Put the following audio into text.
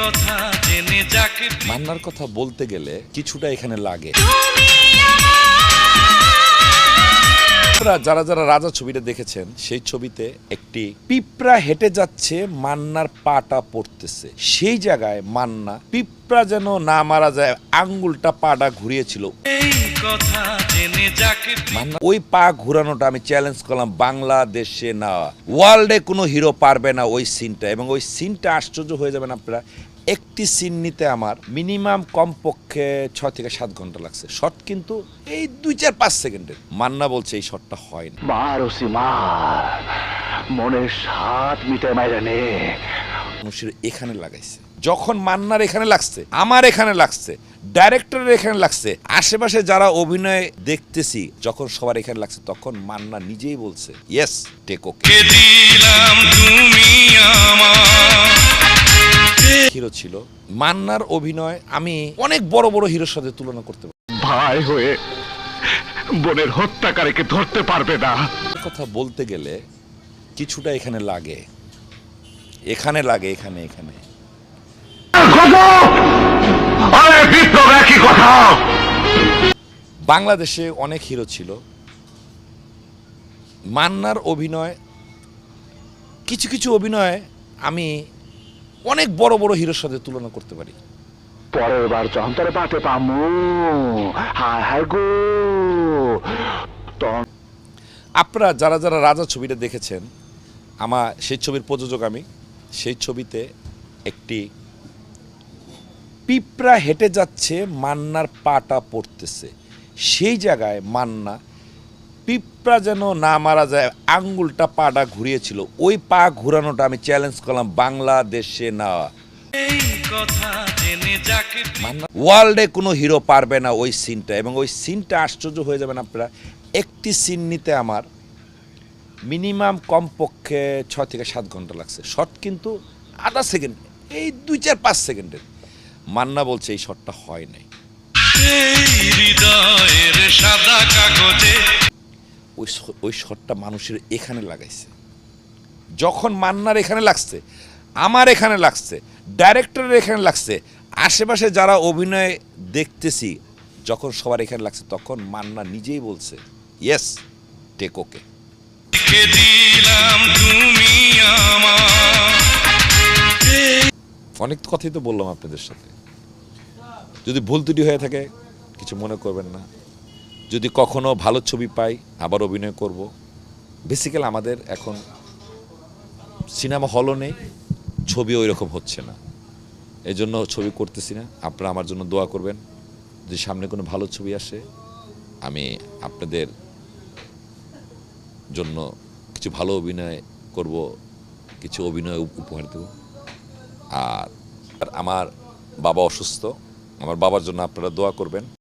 কথা জেনে যাকে মান্নার কথা বলতে গেলে কিছুটা এখানে লাগে। আপনারা যারা যারা রাজা ছবিটা দেখেছেন সেই ছবিতে একটি পিঁপড়া হেঁটে যাচ্ছে মান্নার পাটা পড়তেছে। সেই জায়গায় মান্না পিঁপড়া যেন না মারা যায় আঙ্গুলটা পাটা ঘুরিয়েছিল। এই কথা জেনে যাকে ওই পা ঘুরানোটা আমি চ্যালেঞ্জ করলাম বাংলাদেশে না। ওয়ার্ল্ডে কোনো হিরো পারবে না ওই সিনটা এবং ওই সিনটা আশ্চর্য হয়ে যাবেন আপনারা। একটি সিন নিতে আমার মিনিমাম কমপক্ষে ছ থেকে সাত ঘণ্টা লাগছে। শর্ট কিন্তু এই দুই চার পাঁচ সেকেন্ডের মান্না বলছে এই শটটা হয় না। মার ওসি মার মনের স্বাদ মিটে মাইরে নে মানুষের এখানে লাগাইছে। যখন মান্নার এখানে লাগছে আমার এখানে লাগছে ডাইরেক্টরের এখানে লাগছে আশেপাশে যারা অভিনয় দেখতেছি যখন সবার এখানে লাগছে তখন মান্না নিজেই বলছে ইয়েস টেক ওকে কে দিলাম তুমি আমার হিরো ছিল। মান্নার অভিনয় আমি অনেক বড় বড় হিরোর সাথে তুলনা করতে পারি। ভাই হয়ে বোনের হত্যাকারীকে ধরতে পারবে না। কথা বলতে গেলে কিছুটা এখানে লাগে। এখানে লাগে এখানে এখানে। আরে বিপ্লব একই কথা। বাংলাদেশে অনেক হিরো ছিল। মান্নার অভিনয় কিছু কিছু অভিনয় আমি অনেক বড় বড় হিরোর সাথে তুলনা করতে পারি। পরের বার যখন তোর পাতে পামু। হায় হায় গো। আপনারা যারা যারা রাজা ছবিটা দেখেছেন আমার সেই ছবির প্রযোজক আমি। সেই ছবিতে একটি পিঁপড়া হেঁটে যাচ্ছে মান্নার পাটা পড়তেছে। সেই জায়গায় মান্না পিঁপড়া যেন না মারা যায় আঙ্গুলটা পাটা ঘুরিয়েছিল। ওই পা ঘুরানোটা আমি চ্যালেঞ্জ করলাম বাংলাদেশে না। ওয়ার্ল্ডে কোনো হিরো পারবে না ওই সিনটা এবং ওই সিনটা আশ্চর্য হয়ে যাবেন আপনারা। একটি সিন নিতে আমার মিনিমাম কমপক্ষে ছ থেকে সাত ঘণ্টা লাগছে। শর্ট কিন্তু আধা সেকেন্ড এই দুই চার পাঁচ সেকেন্ডের মান্না বলছে এই শটটা হয় নাই। ওই ওই শটটা মানুষের এখানে লাগাইছে। যখন মান্নার এখানে লাগছে আমার এখানে লাগছে ডাইরেক্টরের এখানে লাগছে আশেপাশে যারা অভিনয় দেখতেছি যখন সবার এখানে লাগছে তখন মান্না নিজেই বলছে ইয়েস টেক ওকে কে দিলাম তুমি আমার অনেক কথাই তো বললাম আপনাদের সাথে। যদি ভুল ত্রুটি হয়ে থাকে, কিছু মনে করবেন না। যদি কখনো ভালো ছবি পাই, আবার অভিনয় করব। বেসিক্যালি আমাদের এখন সিনেমা হলও নেই, ছবি ওই রকম হচ্ছে না। এই জন্য ছবি করতেছি না। আপনারা আমার জন্য দোয়া করবেন। যদি সামনে কোনো ভালো ছবি আসে, আমি আপনাদের জন্য কিছু ভালো অভিনয় করব, কিছু অভিনয় উপহার দেব। আর আমার বাবা অসুস্থ। আমার বাবার জন্য আপনারা দোয়া করবেন।